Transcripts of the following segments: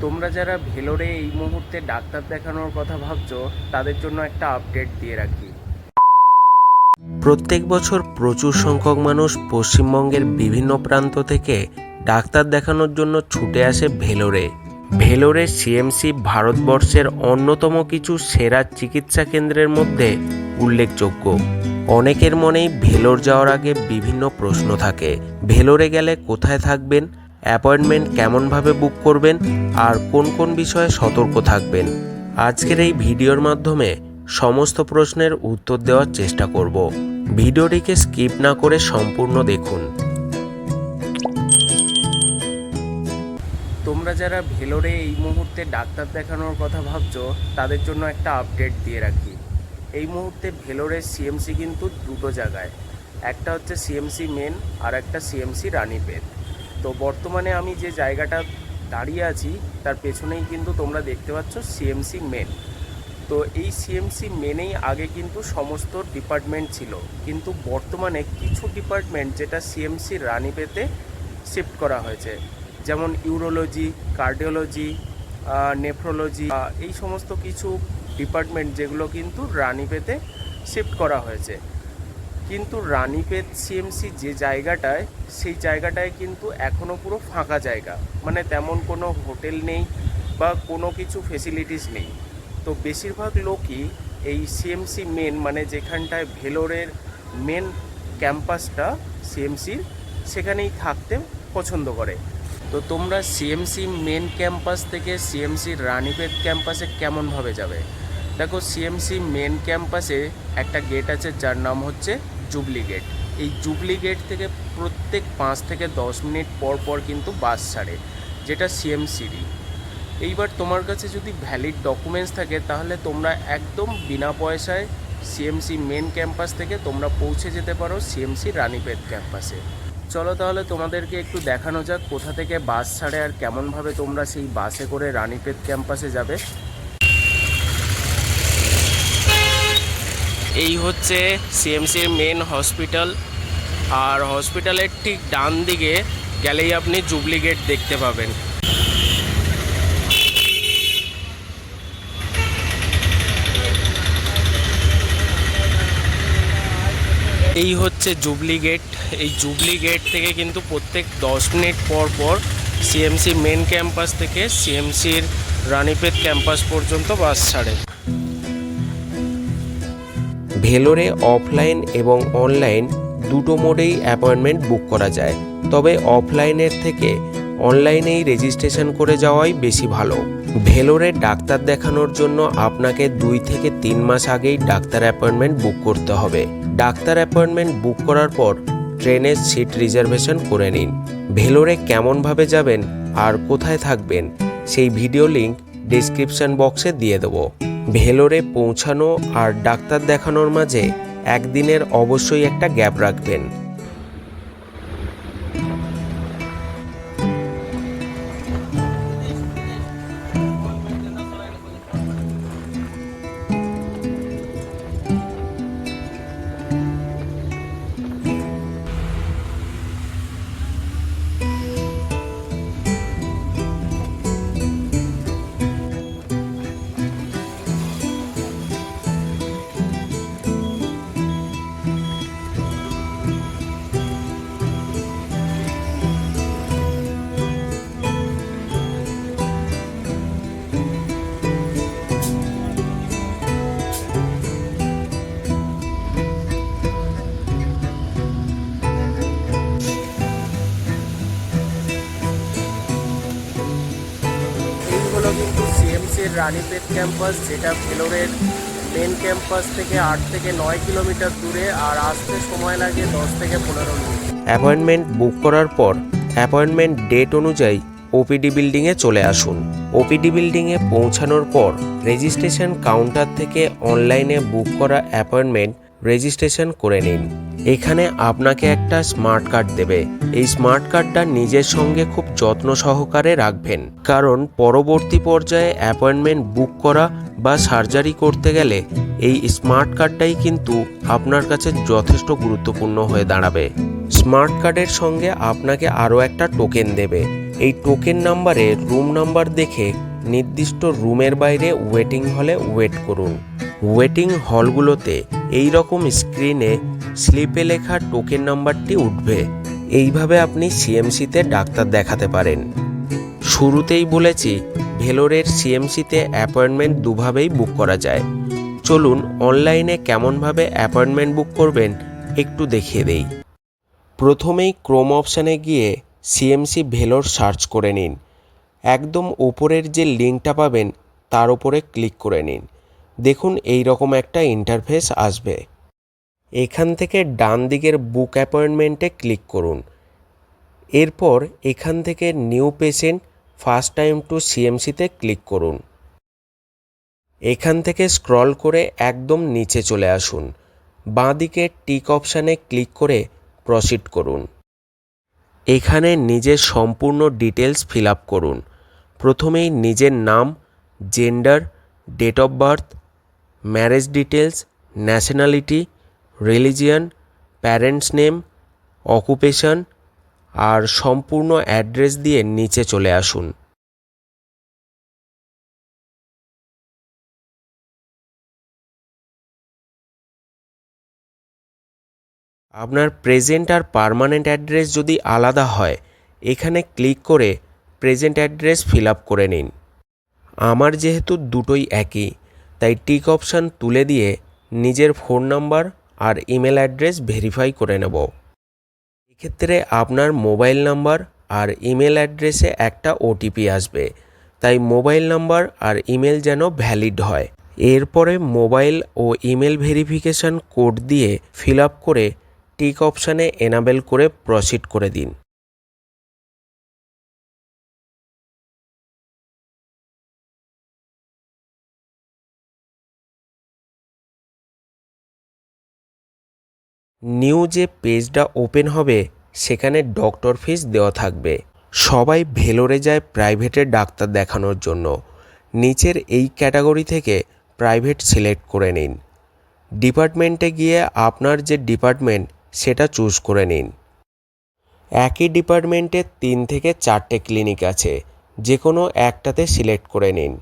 তোমরা যারা ভেলোরে এই মুহূর্তে ডাক্তার দেখানোর কথা ভাবছ, তাদের জন্য একটা আপডেট দিয়ে রাখি। প্রত্যেক বছর প্রচুর সংখ্যক মানুষ পশ্চিমবঙ্গের বিভিন্ন প্রান্ত থেকে ডাক্তার দেখানোর জন্য ছুটে আসে ভেলোরে। ভেলোরের সিএমসি ভারতবর্ষের অন্যতম কিছু সেরা চিকিৎসা কেন্দ্রের মধ্যে উল্লেখযোগ্য। অনেকের মনেই ভেলোর যাওয়ার আগে বিভিন্ন প্রশ্ন থাকে। ভেলোরে গেলে কোথায় থাকবেন? অ্যাপয়েন্টমেন্ট কেমনভাবে বুক করবেন আর কোন কোন বিষয়ে সতর্ক থাকবেন, আজকের এই ভিডিওর মাধ্যমে সমস্ত প্রশ্নের উত্তর দেওয়ার চেষ্টা করব। ভিডিওটিকে স্কিপ না করে সম্পূর্ণ দেখুন। তোমরা যারা ভেলোরে এই মুহূর্তে ডাক্তার দেখানোর কথা ভাবছ, তাদের জন্য একটা আপডেট দিয়ে রাখি। এই মুহূর্তে ভেলোরের সিএমসি কিন্তু দুটো জায়গায়, একটা হচ্ছে সিএমসি মেন আর একটা সিএমসি রানীপেট। তো বর্তমানে আমি যে জায়গাটা দাঁড়িয়ে আছি, তার পেছনেই কিন্তু তোমরা দেখতে পাচ্ছ সিএমসি মেন তো এই সিএমসি মেনেই আগে কিন্তু সমস্ত ডিপার্টমেন্ট ছিল। কিন্তু বর্তমানে কিছু ডিপার্টমেন্ট যেটা সিএমসি রানীপেতে শিফট করা হয়েছে। যেমন ইউরোলজি কার্ডিওলজি নেফ্রোলজি এই সমস্ত কিছু ডিপার্টমেন্ট যেগুলো কিন্তু রানীপেতে শিফট করা হয়েছে। কিন্তু রানীপেত সিএমসি যে জায়গাটায়, সেই জায়গাটায় কিন্তু এখনও পুরো ফাঁকা জায়গা। মানে তেমন কোনো হোটেল নেই বা কোনো কিছু ফেসিলিটিস নেই। তো বেশিরভাগ লোকই এই সিএমসি মেন মানে যেখানটায় ভেলোরের মেন ক্যাম্পাসটা সিএমসির সেখানেই থাকতে পছন্দ করে। তো তোমরা সিএমসি মেন ক্যাম্পাস থেকে সিএমসি রানীপেত ক্যাম্পাসে কেমনভাবে যাবে? দেখো সিএমসি মেন ক্যাম্পাসে একটা গেট আছে যার নাম হচ্ছে জুবলি গেট এই জুবলি গেট থেকে প্রত্যেক পাঁচ থেকে দশ মিনিট পর পর কিন্তু বাস ছাড়ে, যেটা সিএমসিরই এইবার তোমার কাছে যদি ভ্যালিড ডকুমেন্টস থাকে, তাহলে তোমরা একদম বিনা পয়সায় সিএমসি মেন ক্যাম্পাস থেকে তোমরা পৌঁছে যেতে পারো সিএমসি রানীপেট ক্যাম্পাসে চলো তাহলে তোমাদেরকে একটু দেখানো যাক কোথা থেকে বাস ছাড়ে আর কেমনভাবে তোমরা সেই বাসে করে রানীপেট ক্যাম্পাসে যাবে। এই হচ্ছে সিএমসির মেন হসপিটাল আর হসপিটালের ঠিক ডান দিকে গেলেই আপনি জুবলি গেট দেখতে পাবেন। এই হচ্ছে জুবলি গেট এই জুবলি গেট থেকে কিন্তু প্রত্যেক দশ মিনিট পর পর সিএমসি মেন ক্যাম্পাস থেকে সিএমসির রানীপেট ক্যাম্পাস পর্যন্ত বাস ছাড়ে। ভেলোরে অফলাইন এবং অনলাইন দুটো মোডেই অ্যাপয়েন্টমেন্ট বুক করা যায়। তবে অফলাইনের থেকে অনলাইনেই রেজিস্ট্রেশন করে যাওয়াই বেশি ভালো। ভেলোরে ডাক্তার দেখানোর জন্য আপনাকে দুই থেকে তিন মাস আগেই ডাক্তার অ্যাপয়েন্টমেন্ট বুক করতে হবে। ডাক্তার অ্যাপয়েন্টমেন্ট বুক করার পর ট্রেনের সিট রিজার্ভেশন করে নিন। ভেলোরে কেমনভাবে যাবেন আর কোথায় থাকবেন সেই ভিডিও লিঙ্ক ডিসক্রিপশন বক্সে দিয়ে দেবো। ভেলোরে পৌঁছানো আর ডাক্তার দেখানোর মাঝে একদিনের অবশ্যই একটা গ্যাপ রাখবেন। রানীপেট ক্যাম্পাস, যেটা ভেলোরের মেন ক্যাম্পাস থেকে আট থেকে নয় কিলোমিটার দূরে আর আসতে সময় লাগে দশ থেকে পনেরো মিনিট। অ্যাপয়েন্টমেন্ট বুক করার পর অ্যাপয়েন্টমেন্ট ডেট অনুযায়ী ওপিডি বিল্ডিংয়ে চলে আসুন। ওপিডি বিল্ডিংয়ে পৌঁছানোর পর রেজিস্ট্রেশন কাউন্টার থেকে অনলাইনে বুক করা অ্যাপয়েন্টমেন্ট রেজিস্ট্রেশন করে নিন। এখানে আপনাকে একটা স্মার্ট কার্ড দেবে। এই স্মার্ট কার্ডটা নিজের সঙ্গে খুব যত্ন সহকারে রাখবেন। কারণ পরবর্তী পর্যায়ে অ্যাপয়েন্টমেন্ট বুক করা বা সার্জারি করতে গেলে এই স্মার্ট কার্ডটাই কিন্তু আপনার কাছে যথেষ্ট গুরুত্বপূর্ণ হয়ে দাঁড়াবে। স্মার্ট কার্ডের সঙ্গে আপনাকে আরও একটা টোকেন দেবে। এই টোকেন নাম্বারে রুম নাম্বার দেখে নির্দিষ্ট রুমের বাইরে ওয়েটিং হলে ওয়েট করুন। ওয়েটিং হলগুলোতে এই রকম স্ক্রিনে স্লিপে লেখা টোকেন নাম্বারটি উঠবে। এইভাবে আপনি সিএমসিতে ডাক্তার দেখাতে পারেন। শুরুতেই বলেছি, ভেলোরের সিএমসিতে অ্যাপয়েন্টমেন্ট দুভাবেই বুক করা যায়। চলুন অনলাইনে কেমনভাবে অ্যাপয়েন্টমেন্ট বুক করবেন একটু দেখিয়ে দেই। প্রথমেই ক্রোম অপশানে গিয়ে সিএমসি ভেলোর সার্চ করে নিন। একদম ওপরের যে লিঙ্কটা পাবেন, তার উপরে ক্লিক করে নিন। দেখুন এই রকম একটা ইন্টারফেস আসবে। এখান থেকে ডান দিকের বুক অ্যাপয়েন্টমেন্টে ক্লিক করুন। এরপর এখান থেকে new patient first time to সিএমসিতে click করুন। এখান থেকে স্ক্রল করে একদম নিচে চলে আসুন। বাঁ দিকে টিক অপশানে ক্লিক করে প্রসিড করুন। এখানে নিজের সম্পূর্ণ ডিটেলস ফিল করুন। প্রথমেই নিজের নাম gender date of birth marriage details nationality religion parents name occupation আর সম্পূর্ণ অ্যাড্রেস দিয়ে নিচে চলে আসুন। আপনার প্রেজেন্ট আর পার্মানেন্ট অ্যাড্রেস যদি আলাদা হয়, এখানে ক্লিক করে প্রেজেন্ট অ্যাড্রেস ফিল আপ করে নিন। আমার যেহেতু দুটোই একই তাই টিক অপশান তুলে দিয়ে নিজের ফোন নাম্বার আর ইমেল অ্যাড্রেস ভেরিফাই করে নেব। এক্ষেত্রে আপনার মোবাইল নাম্বার আর ইমেল অ্যাড্রেসে একটা ওটিপি আসবে, তাই মোবাইল নাম্বার আর ইমেল যেন ভ্যালিড হয়। এরপরে মোবাইল ও ইমেল ভেরিফিকেশান কোড দিয়ে ফিল আপ করে টিক অপশানে এনাবেল করে প্রসিড করে দিন। নিউ যে পেজটা ওপেন হবে, সেখানে ডক্টর ফিস দেওয়া থাকবে। সবাই ভেলোরে যায় প্রাইভেটে ডাক্তার দেখানোর জন্য। নিচের এই ক্যাটাগরি থেকে প্রাইভেট সিলেক্ট করে নিন। ডিপার্টমেন্টে গিয়ে আপনার যে ডিপার্টমেন্ট, সেটা চুজ করে নিন। একই ডিপার্টমেন্টে তিন থেকে চারটে ক্লিনিক আছে যে কোনো একটাতে সিলেক্ট করে নিন।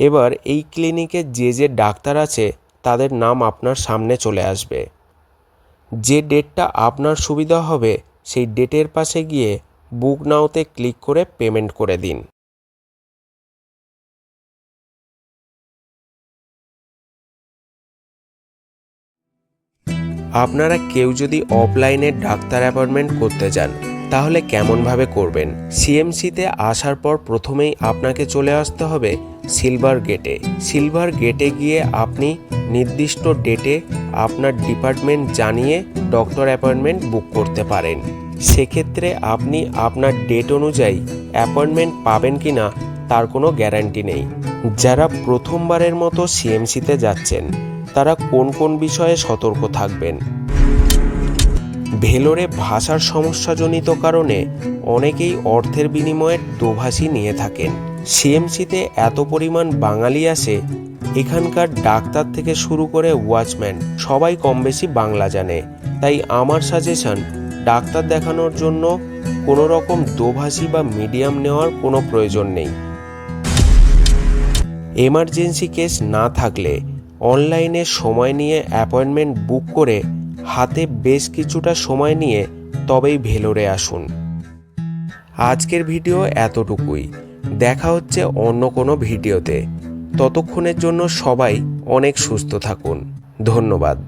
এবার এই ক্লিনিকে যে যে ডাক্তার আছে, তাদের নাম আপনার সামনে চলে আসবে। যে ডেটটা আপনার সুবিধা হবে, সেই ডেটের পাশে গিয়ে বুক নাওতে ক্লিক করে পেমেন্ট করে দিন। আপনারা কেউ যদি অফলাইনে ডাক্তার অ্যাপয়েন্টমেন্ট করতে চান তাহলে কেমনভাবে করবেন? সিএমসিতে আসার পর প্রথমেই আপনাকে চলে আসতে হবে সিলভার গেটে। সিলভার গেটে গিয়ে আপনি নির্দিষ্ট ডেটে আপনার ডিপার্টমেন্ট জানিয়ে ডক্টর অ্যাপয়েন্টমেন্ট বুক করতে পারেন। সেক্ষেত্রে আপনি আপনার ডেট অনুযায়ী অ্যাপয়েন্টমেন্ট পাবেন কি না তার কোনো গ্যারান্টি নেই। যারা প্রথমবারের মতো সিএমসিতে যাচ্ছেন, তারা কোন কোন বিষয়ে সতর্ক থাকবেন? ভেলোরে ভাষার সমস্যাজনিত কারণে অনেকেই অর্থের বিনিময়ে দোভাষী নিয়ে থাকেন। সিএমসিতে এত পরিমাণ বাঙালি আসে, এখানকার ডাক্তার থেকে শুরু করে ওয়াচম্যান, সবাই কম বেশি বাংলা জানে। তাই আমার সাজেশন, ডাক্তার দেখানোর জন্য কোনো রকম দোভাষী বা মিডিয়াম নেওয়ার কোনো প্রয়োজন নেই। এমার্জেন্সি কেস না থাকলে অনলাইনে সময় নিয়ে অ্যাপয়েন্টমেন্ট বুক করে হাতে বেশ কিছুটা সময় নিয়ে তবেই ভেলোরে আসুন। আজকের ভিডিও এতটুকুই। দেখা হচ্ছে অন্য কোনো ভিডিওতে। ততক্ষণের জন্য সবাই অনেক সুস্থ থাকুন। ধন্যবাদ।